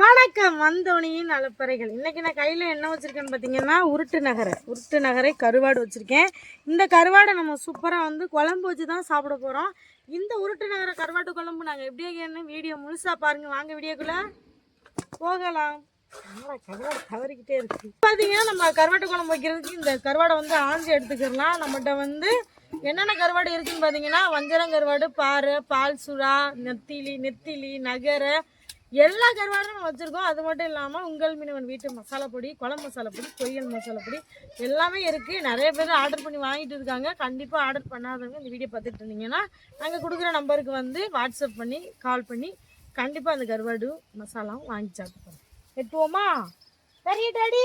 வணக்கம் வந்தோனியின் அலப்பறைகள் இன்னைக்கு நான் கையில் என்ன வச்சுருக்கேன்னு பார்த்தீங்கன்னா உருட்டு நகரை. உருட்டு நகரை கருவாடு வச்சுருக்கேன். இந்த கருவாடை நம்ம சூப்பராக வந்து குழம்பு வச்சு தான் சாப்பிட போகிறோம் இந்த உருட்டு நகர கருவாட்டு குழம்பு நாங்கள் எப்படியே கேன்னு வீடியோ முழுசாக பாருங்கள் வாங்க வீடியோக்குள்ளே போகலாம். கருவாடு தவறிக்கிட்டே இருக்கு. பார்த்தீங்கன்னா நம்ம கருவாட்டு குழம்பு வைக்கிறதுக்கு இந்த கருவாடை வந்து ஆஞ்சி எடுத்துக்கிறலாம். நம்மகிட்ட வந்து என்னென்ன கருவாடு இருக்குன்னு பார்த்தீங்கன்னா வஞ்சரம் கருவாடு பாறை பால் சுறா நெத்திலி நெத்திலி நகரை எல்லா கருவாடும் நம்ம வச்சுருக்கோம். அது மட்டும் இல்லாமல் உங்கள் மீனவன் வீட்டு மசாலா பொடி குழம்பு மசாலா பொடி பொரியல் மசாலா பொடி எல்லாமே இருக்குது நிறைய பேர் ஆர்டர் பண்ணி வாங்கிட்டு இருக்காங்க. கண்டிப்பாக ஆர்டர் பண்ணாதவங்க இந்த வீடியோ பார்த்துட்டு இருந்தீங்கன்னா நாங்கள் கொடுக்குற நம்பருக்கு வந்து வாட்ஸ்அப் பண்ணி கால் பண்ணி கண்டிப்பாக அந்த கருவாடு மசாலாவும் வாங்கி சாப்பிட்டு எட்டுவோமா சரி டாடி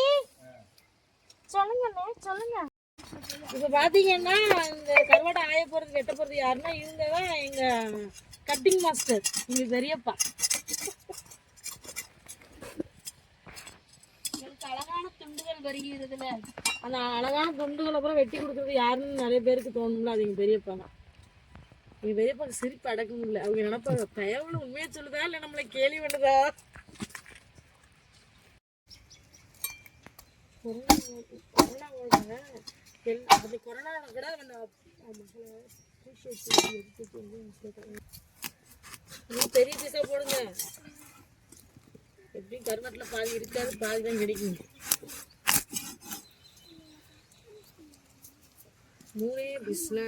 சொல்லுங்கண்ணே சொல்லுங்க இப்போ பார்த்தீங்கன்னா இந்த கருவாடை ஆய போகிறது வெட்ட போகிறது யாருன்னா இவங்க தான் எங்கள் கட்டிங் மாஸ்டர் இங்கே பெரியப்பா எனக்கு அழகான துண்டுகள் வருகிறதுல அந்த அழகான துண்டுகளை அப்புறம் வெட்டி கொடுக்குறது யாருன்னு நிறைய பேருக்கு தோணும்ல அது எங்கள் பெரியப்பா தான் எங்கள் பெரியப்பாக்கு சிரிப்பு அடக்க முடியல அவங்க நினைப்பாங்க தயவுல உண்மையை சொல்லுதா? இல்லை நம்மளை கேலி பண்ணுதா? கொரோனா கொரோனா எல் அது கொரோனாவோட கூட அந்த பெரிய போடுங்க. எப்படியும் கருவாட்டில் பாதி இருக்காது பாதி தான் கிடைக்கும் மூணே பீஸ்னா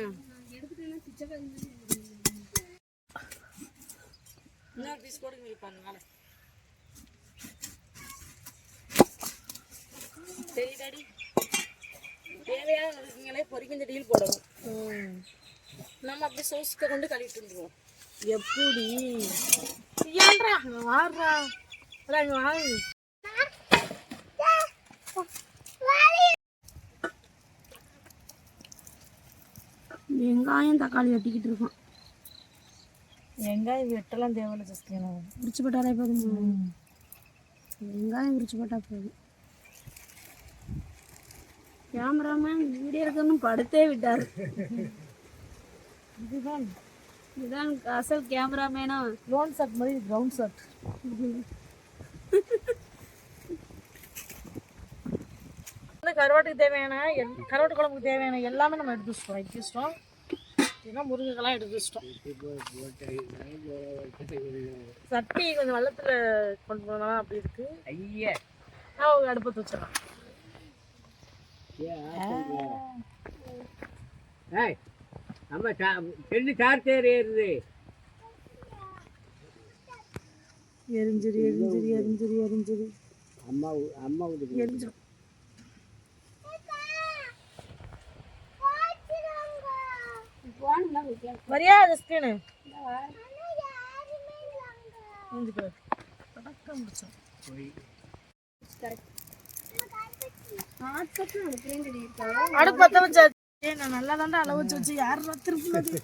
இன்னொரு பீஸ் கொடுங்க வைப்பாங்க மேலே சரி டாடி. தேவையான இருக்குங்களே பொரிக்கஞ்சட்டியில் போடணும். நம்ம அப்படியே சோஸ்க்கு கொண்டு கழுவிட்டு வந்துருவோம். எப்படி அங்க வாடுறா. இங்க வாங்க வெங்காயம் தக்காளி வெட்டிக்கிட்டு இருக்கோம். வெங்காயம் வெட்டலாம் தேவையில்ல ஜஸ்டினா. உரிச்சு போட்டாலே போதும். வெங்காயம் உரிச்சு போட்டா போதும். கேமராமேன் வீடியோ எடுக்கணும் படுத்தே விட்டார். இதுதான். இதுதான் அசல் கேமராமேனா லோன் ஷாட் மாதிரி கிரவுண்ட் ஷாட் கருவாட்டுக்கு தேவையான கருவாட்டு குழம்புக்கு தேவையான எல்லாமே நம்ம எடுத்து எடுத்து வச்சிட்டோம் ஏன்னா முருங்கைக்கெல்லாம் எடுத்து வச்சிட்டோம் சட்டி கொஞ்சம் வெள்ளத்தில் கொண்டு போனாலும் அப்படி இருக்கு. ஐயா. நான் ஒரு அடுப்பத்து வச்சிடலாம் ஏய் நம்ம செல்லு சார்ஜர் ஏறுது எரிஞ்சிரு எரிஞ்சிரு எரிஞ்சிரு எரிஞ்சிரு. அம்மா அம்மா வீட்டுக்கு எரிஞ்சிரும் வரியா ஜஸ்டினு முடிஞ்சு படக்கம் முடிச்சோம். போய் அடுப்பு பத்த வச்சாச்சு ஏய், நான் நல்லா தாண்டா அளவு வச்சு வச்சு. யார் திருப்பினது?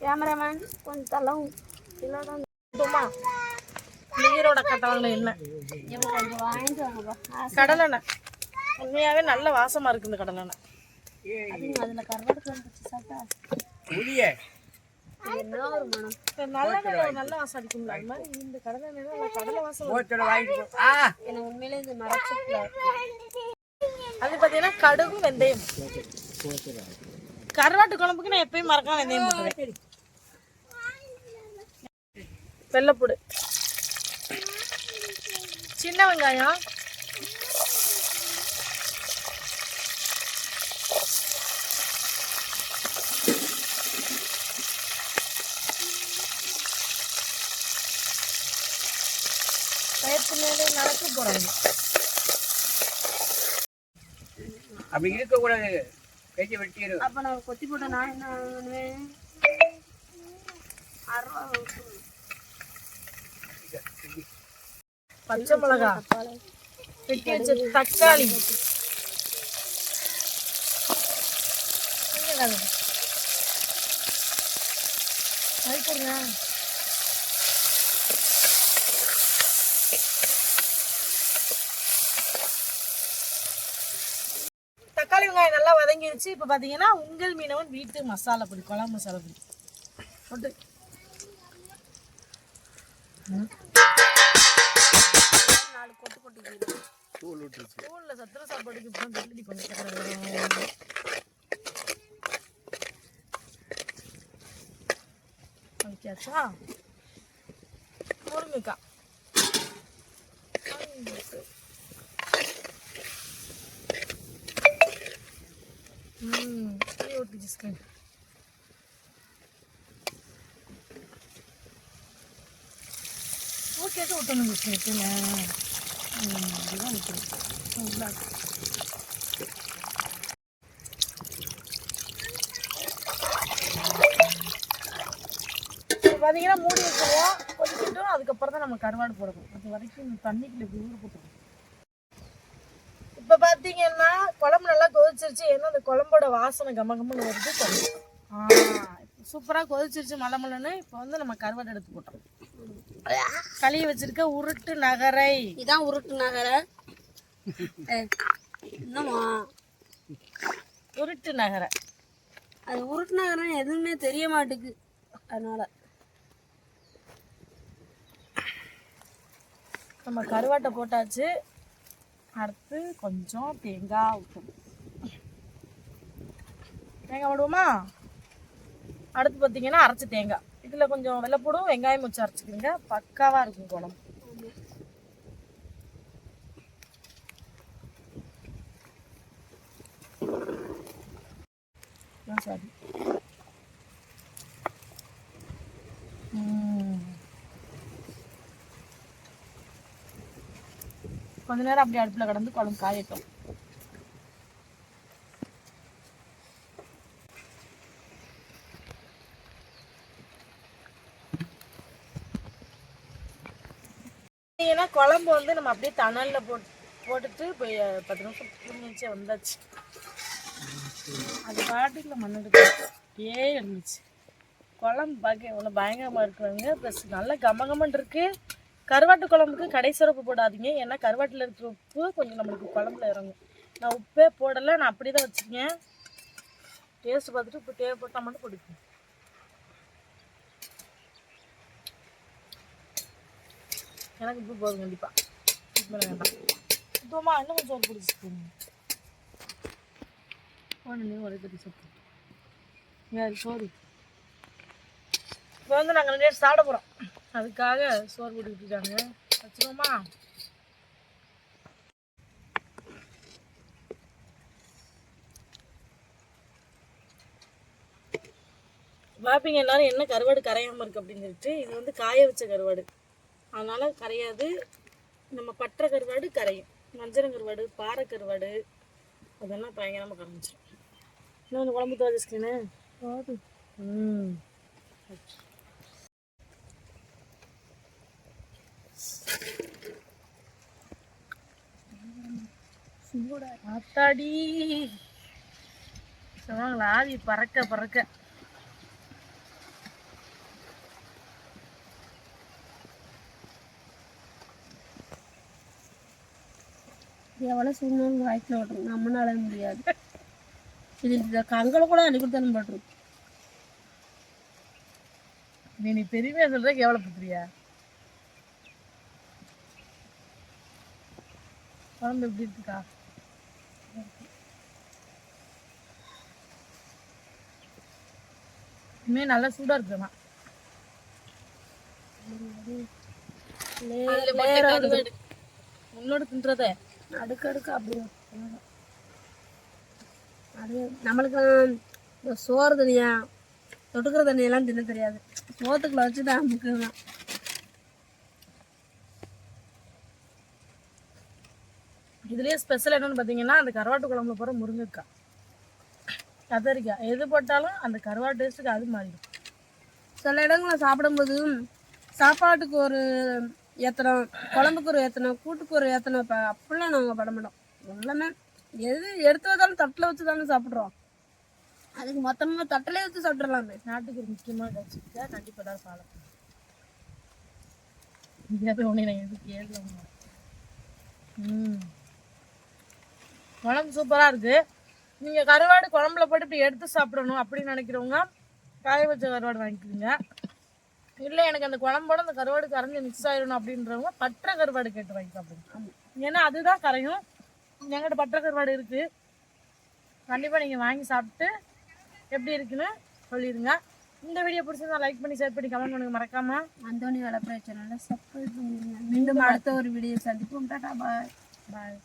கேமராமேன் கொஞ்சம் தள்ளவும். இல்லைன்னா நீரோட கட்டவங்கள என்ன கடலெண்ணெய். உண்மையாவே நல்ல வாசமாக இருக்குது இந்த கடலெண்ணெய். அதுல கருவாடு சாப்பிட்டா புளிய. நல்ல நல்ல வாசம் அடிக்கும்ல அது மாதிரி இந்த கடலை நல்லா கடலை வாசம் வரும். போத்தோட வாங்கிட்டு எனக்கு உண்மையிலே இது மரச்சப்பில் அது பார்த்தீங்கன்னா கடுகு வெந்தயம். கருவாட்டு குழம்புக்கு நான் எப்பயும் மறக்காம வெந்தயம் போட்டுருவேன். வெள்ளைப்பூடு. சின்ன வெங்காயம். வயத்து மேலே நடக்க போகிறாங்க அப்படி இருக்கக்கூடாது. கையை வெட்டிடும் அப்போ நான் கொத்தி போட்ட நான் என்ன பண்ணுவேன்? பச்சை மிளகா. வெட்டி வச்ச தக்காளி. அது. தக்காளி வெங்காயம் நல்லா வதங்கி வச்சு இப்போ பார்த்தீங்கன்னா உங்கள் மீனவன் வீட்டு மசாலா பொடி குழம்பு மசாலா பொடி. போட்டு. நாலு கொட்டு கொட்டிக்கு ஸ்கூலில் சத்திர சாப்பாடுக்கு இப்போ டெலிவரி பண்ணிக்கிறேன் வைக்காச்சா முருங்கைக்காய். கீழே ஒட்டிச்சு ஓகே விட்டணும் ஸ்கிரீன் இதுதான் பார்த்தீங்கன்னா மூடி வச்சுருவோம். கொதிக்கட்டும் அதுக்கப்புறம் தான் நம்ம கருவாடு போடணும். அது வரைக்கும் தண்ணிக்குள்ள இப்படி ஊற போட்டுருவோம் இப்போ பார்த்தீங்கன்னா குழம்பு கொதிச்சிருச்சு. ஏன்னா அந்த குழம்போட வாசனை கம கம்மன்னு வருது சூப்பராக கொதிச்சிருச்சு மலை மலைன்னு இப்போ வந்து நம்ம கருவாடு எடுத்து போட்டோம். கழுவி வச்சிருக்க உருட்டு நகரை. இதான் உருட்டு நகர. என்னம்மா? உருட்டு நகரை. அது உருட்டு நகரம் எதுவுமே தெரிய மாட்டுக்கு. அதனால. நம்ம கருவாட்டை போட்டாச்சு. அடுத்து கொஞ்சம் தேங்காய் ஊற்றணும் தேங்காய் விடுவோமா அடுத்து பார்த்தீங்கன்னா அரைச்ச தேங்காய். இதில் கொஞ்சம் வெள்ளைப்பூடும் வெங்காயம் வச்சு அரைச்சிக்கிறீங்க பக்காவாக இருக்கும் குழம்பு. சாரி. கொஞ்ச நேரம் அப்படியே அடுப்பில் கடந்து குழம்பு காயட்டும் ஏன்னா குழம்பு வந்து நம்ம அப்படியே தணலில் போட்டு போட்டுட்டு போய் பத்து நிமிஷம் தூங்கிச்சு வந்தாச்சு. அது பாட்டுக்குள்ள மண்ணெடுக்க அப்படியே இருந்துச்சு. குழம்பு பார்க்க எவ்வளோ பயங்கரமாக இருக்கிறாங்க ப்ளஸ் நல்ல கமகமன் இருக்குது கருவாட்டு குழம்புக்கு கடை சிறப்பு போடாதீங்க. ஏன்னா கருவாட்டில் இருக்கிற உப்பு கொஞ்சம் நம்மளுக்கு குழம்புல இறங்கும். நான் உப்பே போடலை. நான் அப்படி தான் வச்சுருக்கேன். டேஸ்ட் பார்த்துட்டு உப்பு தேவைப்பட்டால் மட்டும் பிடிக்கும் எனக்கு உப்பு போதும் கண்டிப்பாக இதுக்கு மேலே வேண்டாம். இப்போமா இன்னும் கொஞ்சம் ஒரு பிடிச்சிக்கோங்க ஒன்று ஒரே தட்டி சொத்து யார் சோறு. இப்போ வந்து நாங்கள் ரெண்டு சாப்பிட போகிறோம் அதுக்காக சோறு போட்டுக்கிட்டாங்க வச்சுருவோமா? பார்ப்பீங்க எல்லாரும் என்ன கருவாடு கரையாமல் இருக்குது அப்படின்னு சொல்லிட்டு இது வந்து காய வச்ச கருவாடு. அதனால் கரையாது. நம்ம பற்ற கருவாடு கரையும். மஞ்சள் கருவாடு பாறை கருவாடு அதெல்லாம் பயங்கரமாக கரைஞ்சிரும். இன்னொன்று குழம்பு துவச்சிருக்கேன்னு போதும் ம். ஆத்தாடி. சொல்லுவாங்களா ஆவி பறக்க பறக்க. எவ்வளோ சூழ்நிலை வாய்க்கில் ஓட்டுறோம் நம்மளால முடியாது. இது இந்த கங்களை கூட அன்னைக்கு கொடுத்தாலும் போட்டுரும் நீ நீ பெருமையா சொல்ற கேவலப்படுத்துறியா குழம்பு எப்படி இருக்குக்கா? இனிமே நல்லா சூடா இருக்குமா உன்னோட தின்றத. அடுக்கடுக்கு அப்படி அது நம்மளுக்கு இந்த சோறு தனியா தொட்டுக்கிற தண்ணியெல்லாம் தின்ன தெரியாது. சோத்துக்குள்ள வச்சு தான் முக்கியம் இதுலேயே ஸ்பெஷல் என்னன்னு பார்த்தீங்கன்னா அந்த கருவாட்டு குழம்புல போகிற முருங்கைக்காய். கத்தரிக்காய். எது போட்டாலும் அந்த கருவாட்டு டேஸ்ட்டுக்கு அது மாறிடும். சில இடங்களில் சாப்பிடும்போது சாப்பாட்டுக்கு ஒரு ஏத்தனம் குழம்புக்கு ஒரு ஏத்தனம் கூட்டுக்கு ஒரு ஏத்தனம். இப்போ அப்படிலாம் நாங்கள் பட மாட்டோம். எல்லாமே எது எடுத்து வந்தாலும் தட்டில் வச்சு தானே சாப்பிட்றோம். அதுக்கு மொத்தமாக தட்டிலே வச்சு சாப்பிட்றலாமே நாட்டுக்கு முக்கியமான வச்சுக்கிட்டா கண்டிப்பாக தான் சாலம் இந்தியாவே ஒன்று எதுக்கு ம். குழம்பு சூப்பராக இருக்குது நீங்கள் கருவாடு குழம்புல போட்டு இப்படி எடுத்து சாப்பிடணும் அப்படின்னு நினைக்கிறவங்க காய வச்ச கருவாடு வாங்கிக்கோங்க. இல்லை எனக்கு அந்த குழம்போட அந்த கருவாடு கரைஞ்சி மிக்ஸ் ஆயிடணும் அப்படின்றவங்க பற்ற கருவாடு கேட்டு வாங்கி சாப்பிடுங்க ஏன்னா அதுதான் கரையும். எங்கிட்ட பட்டை கருவாடு இருக்குது கண்டிப்பாக நீங்கள் வாங்கி சாப்பிட்டு எப்படி இருக்குன்னு சொல்லிடுங்க. இந்த வீடியோ பிடிச்சிருந்தா லைக் பண்ணி ஷேர் பண்ணி கமெண்ட் பண்ணுங்க. மறக்காம. அந்தோனி வளர்ப்புற சேனலை சப்ஸ்கிரைப் பண்ணிடுங்க. மீண்டும் அடுத்த ஒரு வீடியோ சந்திப்போம். டாடா பாய் பாய்